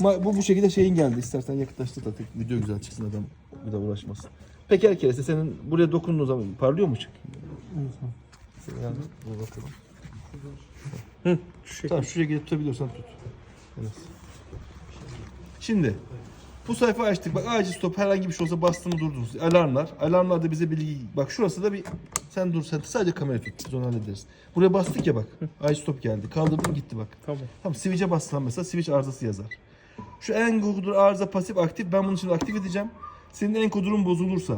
Ma- bu bu şekilde şeyin geldi. İstersen yakınlaştır da tek video güzel çıksın adam bir daha uğraşmasın. Peker keresi senin buraya dokunduğun zaman parlıyor mu ışık? Yani, dur bakalım. Şu şekilde. Tamam şuraya gelip tutabiliyorsan tut. Evet. Şimdi bu sayfa açtık. Bak acil stop herhangi bir şey olsa bastı mı durdunuz. Alarmlar. Alarmlar da bize bilgi. Bak şurası da bir sen dur sen sadece kamerayı tut. Biz onu hallederiz. Buraya bastık ya bak. Acil stop geldi. Kaldırdım gitti bak. Tamam. Tamam switch'e bassam mesela switch arızası yazar. Şu encoder arıza pasif aktif. Ben bunu şimdi aktif edeceğim. Senin encoder'un bozulursa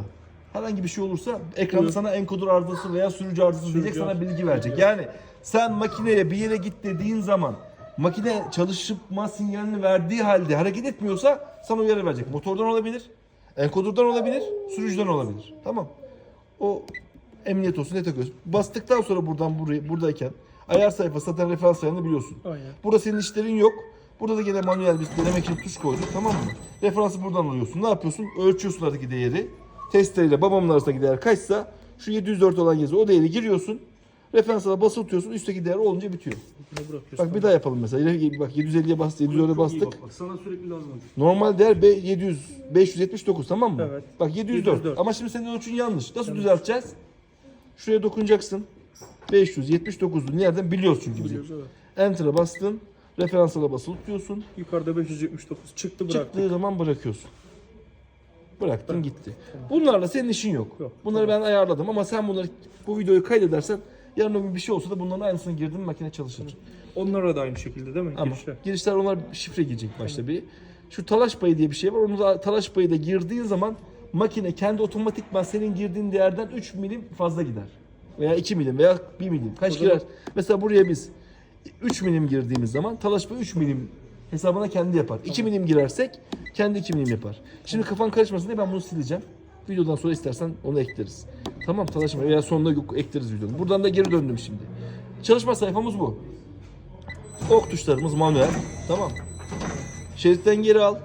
herhangi bir şey olursa ekranda Buyur. sana encoder arızası veya sürücü arızası Sürücü diyecek sana bilgi verecek. Yani sen makineye bir yere git dediğin zaman makine çalışma sinyalini verdiği halde hareket etmiyorsa sana uyarı verecek. Motordan olabilir, encoder'dan olabilir, sürücüden olabilir. Tamam. O emniyet olsun ne takıyorsun. Bastıktan sonra buradan buraya buradayken ayar sayfası zaten referans ayarını biliyorsun. Aynen. Burada senin işlerin yok. Burada da gene manuel bir denemek için tuş koyduk tamam mı? Referansı buradan alıyorsun. Ne yapıyorsun? Ölçüyorsun aradaki değeri. Testeyle babamın arasındaki değer kaçsa şu 704 olan yazıyor. O değeri giriyorsun. Referansına basılı tutuyorsun. Üstteki değer olunca bitiyor. Bak bir daha yapalım mesela. Bak 750'ye bastık, 704'e bastık. Bak, sana sürekli lazım. Normal değer be- 700, 579 tamam mı? Evet. Bak 704. 704. Ama şimdi senin ölçün yanlış. Nasıl düzelteceğiz? Şuraya dokunacaksın. 579'u nereden biliyoruz çünkü biz. Biliyoruz evet. Enter'a bastın. Referansala basılı tutuyorsun. Yukarıda 579 çıktı bıraktı. Çıktığı zaman bırakıyorsun. Bıraktın gitti. Bunlarla senin işin yok. Yok. Bunları ben ayarladım ama sen bunları bu videoyu kaydedersen yarın öbür bir şey olsa da bunların aynısını girdin makine çalışır. Onlara da aynı şekilde değil mi? Ama Girişler. girişler onlar şifre girecek başta bir. Şu talaş payı diye bir şey var. Onu da talaş payı da girdiğin zaman makine kendi otomatikman senin girdiğin değerden 3 milim fazla gider. Veya 2 milim veya 1 milim. Kaç girer? Mesela buraya biz 3 milim girdiğimiz zaman talaş payı 3 milim hesabına kendi yapar. 2 milim girersek kendi 2 milim yapar. Şimdi kafan karışmasın diye ben bunu sileceğim. Videodan sonra istersen onu ekleriz. Tamam talaşma veya sonunda yok- ekleriz videonun. Buradan da geri döndüm şimdi. Çalışma sayfamız bu. Ok tuşlarımız manuel. Tamam. Şeritten geri al.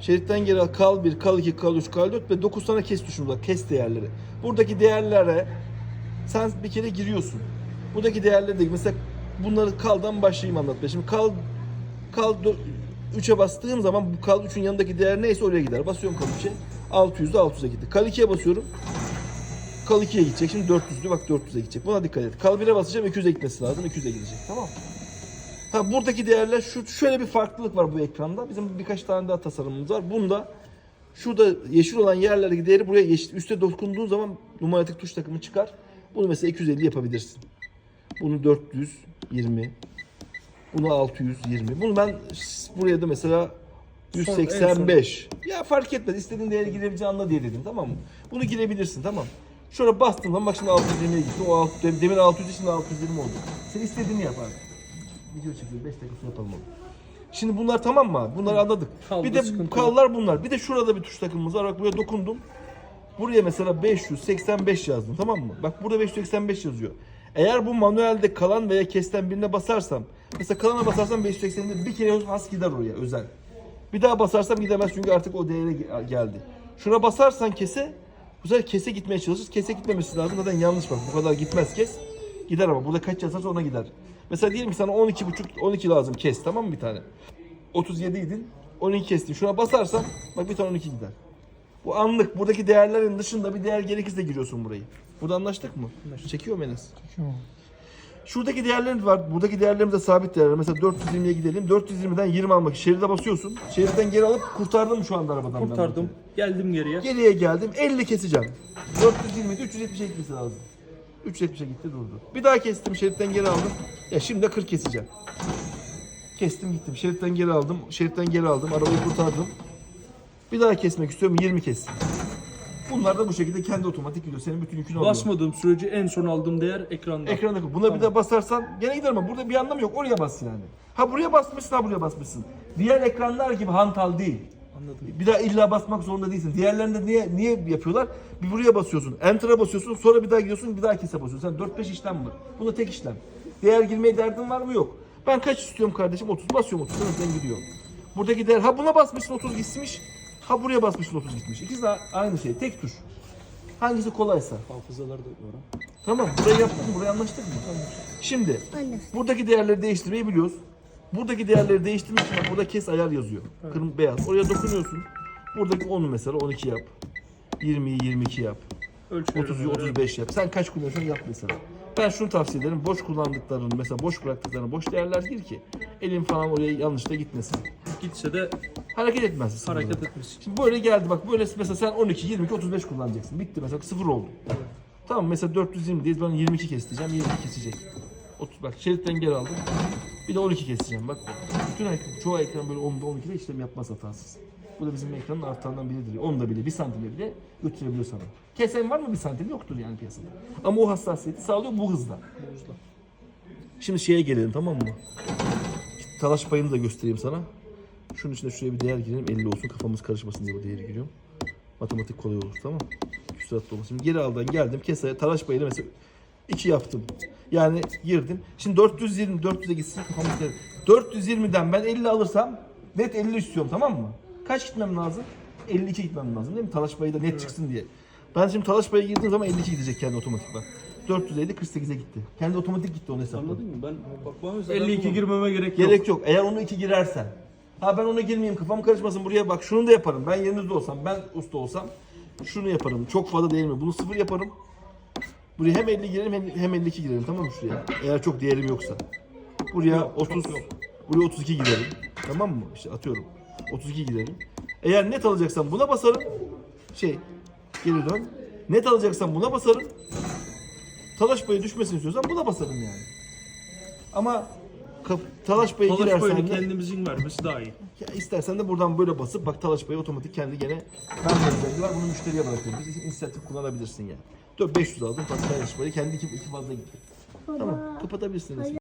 Şeritten geri al. Kal 1, kal 2, kal 3, kal 4 ve 9 tane kes tuşumuz var. Kes değerleri. Buradaki değerlere sen bir kere giriyorsun. Buradaki değerleri de mesela bunları kaldan başlayayım anlatmaya. Şimdi kal kal 3'e bastığım zaman bu kal 3'ün yanındaki değer neyse oraya gider. Basıyorum kal 3'e. 600'de 600'e gitti. Kal 2'ye basıyorum. Kal 2'ye gidecek. Şimdi 400'lü bak 400'e gidecek. Buna dikkat et. Kal 1'e basacağım 200'e gitmesi lazım. 200'e gidecek. Tamam Ha buradaki değerler şu şöyle bir farklılık var bu ekranda. Bizim birkaç tane daha tasarımımız var. Bunda şurada yeşil olan yerlerdeki değeri buraya yeşil, üste dokunduğun zaman numaratik tuş takımı çıkar. Bunu mesela 250 yapabilirsin. Bunu 420. Bunu 620. Bunu ben buraya da mesela 185. Ya fark etmez. İstediğin değeri girebileceğini anla diye dedim tamam mı? Bunu girebilirsin tamam? Şöyle bastım lan bak şimdi 620'ye gitti. O alt, demin 600 şimdi 620 oldu. Sen istediğini yap abi. Video çekiyor 5 dakika sonra yapalım onu. Şimdi bunlar tamam mı abi? Bunları anladık. Kaldı, bir de sıkıntı kallar bunlar. Bir de şurada bir tuş takımımız var. Bak buraya dokundum. Buraya mesela 585 yazdım tamam mı? Bak burada 585 yazıyor. Eğer bu manuelde kalan veya kesten birine basarsam mesela kalana basarsam 580'de bir kere has gider oraya özel. Bir daha basarsam gidemez çünkü artık o değere ge- geldi. Şuna basarsan kese bu sefer kese gitmeye çalışır. Kese gitmemesi lazım. Zaten yanlış bak. Bu kadar gitmez kes. Gider ama. Burada kaç yazarsa ona gider. Mesela diyelim ki sana 12 buçuk 12 lazım kes tamam mı bir tane? 37 idin. 12 kestin. Şuna basarsan bak bir tane 12 gider. Bu anlık. Buradaki değerlerin dışında bir değer gerekirse giriyorsun burayı. Burada anlaştık mı? Anlaştık. Çekiyor mu Enes? Şuradaki değerlerimiz var. Buradaki değerlerimiz de sabit değerler. Mesela 420'ye gidelim. 420'den 20 almak. Şeride basıyorsun. Şeritten geri alıp kurtardım şu anda arabadan. ben Kurtardım. Geldim geriye. Geriye geldim 50 keseceğim. 420 370'e gitmesi lazım. 370'e gitti durdu. Bir daha kestim şeritten geri aldım. Ya şimdi de 40 keseceğim. Kestim gittim. Şeritten geri aldım. Şeritten geri aldım. Arabayı kurtardım. Bir daha kesmek istiyorum 20 kestim. Bunlar da bu şekilde kendi otomatik gidiyor. Senin bütün yükünü alıyor. Basmadığım sürece en son aldığım değer ekranda. Ekranda. Buna bir de basarsan gene gider ama burada bir anlamı yok. Oraya bas yani. Ha buraya basmışsın ha buraya basmışsın. Diğer ekranlar gibi hantal değil. Anladım. Bir daha illa basmak zorunda değilsin. Diğerlerinde niye niye yapıyorlar? Bir buraya basıyorsun, enter'a basıyorsun, sonra bir daha gidiyorsun, bir daha kese basıyorsun. Sen 4-5 işlem var. Bunda tek işlem. Değer girmeye derdin var mı? Yok. Ben kaç istiyorum kardeşim? 30 basıyorum 30 önden gidiyor. Buradaki değer ha buna basmışsın 30 gitmiş. Ha buraya basmışsın 30 gitmiş. İkisi de aynı şey. Tek tuş. Hangisi kolaysa. Hafızalar da var. Tamam burayı yaptık mı? Burayı anlaştık mı? Şimdi buradaki değerleri değiştirmeyi biliyoruz. Buradaki değerleri değiştirmek için burada kes ayar yazıyor. Kırmızı beyaz. Oraya dokunuyorsun. Buradaki 10'u mesela 12 yap. 20'yi 22 yap. Ölçüyorum. 30'u 35 yap. Sen kaç kullanıyorsan yap mesela. Ben şunu tavsiye ederim. Boş kullandıklarını mesela boş bıraktıklarını boş değerler gir ki elin falan oraya yanlışta gitmesin. Gitse de Hareket etmezsin. hareket etmesin. Şimdi böyle geldi bak böyle mesela sen 12, 22, 35 kullanacaksın. Bitti mesela sıfır oldu. Tamam mesela 420 değil ben 22 keseceğim 22 kesecek. 30 bak şeritten geri aldım. Bir de 12 keseceğim bak. Bütün ekran, çoğu ekran böyle 10'da 12'de işlem yapmaz hatasız. Bu da bizim ekranın artlarından biridir. 10'da bile 1 santimle bile götürebiliyor sana. Kesen var mı 1 santim yoktur yani piyasada. Ama o hassasiyeti sağlıyor bu hızla. Şimdi şeye gelelim tamam mı? Talaş payını da göstereyim sana. Şunun içine şuraya bir değer girelim 50 olsun kafamız karışmasın diye bu değeri giriyorum. Matematik kolay olur tamam mı? Küsuratlı olmasın. Şimdi geri aldan geldim kesaya talaş payını mesela 2 yaptım. Yani girdim. Şimdi 420 400'e gitsin kafamız karışmasın. 420'den ben 50 alırsam net 50 istiyorum tamam mı? Kaç gitmem lazım? 52 gitmem lazım değil mi? Talaş payı da net çıksın diye. Ben şimdi talaş payı girdiğim zaman 52 gidecek kendi otomatik bak. 450 48'e gitti. Kendi otomatik gitti onu hesapladım. Anladın mı? Ben bak bana zaten 52 girmeme gerek yok. Gerek yok. Eğer onu iki girersen. Ha ben ona girmeyeyim kafam karışmasın buraya bak şunu da yaparım. Ben yerinizde olsam ben usta olsam şunu yaparım. Çok fazla değil mi? Bunu sıfır yaparım. Buraya hem 50 girelim hem, hem 52 girelim tamam mı şuraya? Eğer çok değerim yoksa. Buraya Yok, çok 30 yok. buraya 32 girelim. Tamam mı? İşte atıyorum. 32 girelim. Eğer net alacaksam buna basarım. Şey geri dön. Net alacaksam buna basarım. Talaş payı düşmesini istiyorsam buna basarım yani. Ama talaş payı Talaş girersen payını de kendimizin vermesi daha iyi. ya istersen de buradan böyle basıp bak talaş payı otomatik kendi gene ben var bunu müşteriye bırakıyorum. Biz inisiyatif kullanabilirsin yani. 4 500 aldım. Bak talaş payı kendi iki, iki fazla gitti. Tamam kapatabilirsiniz.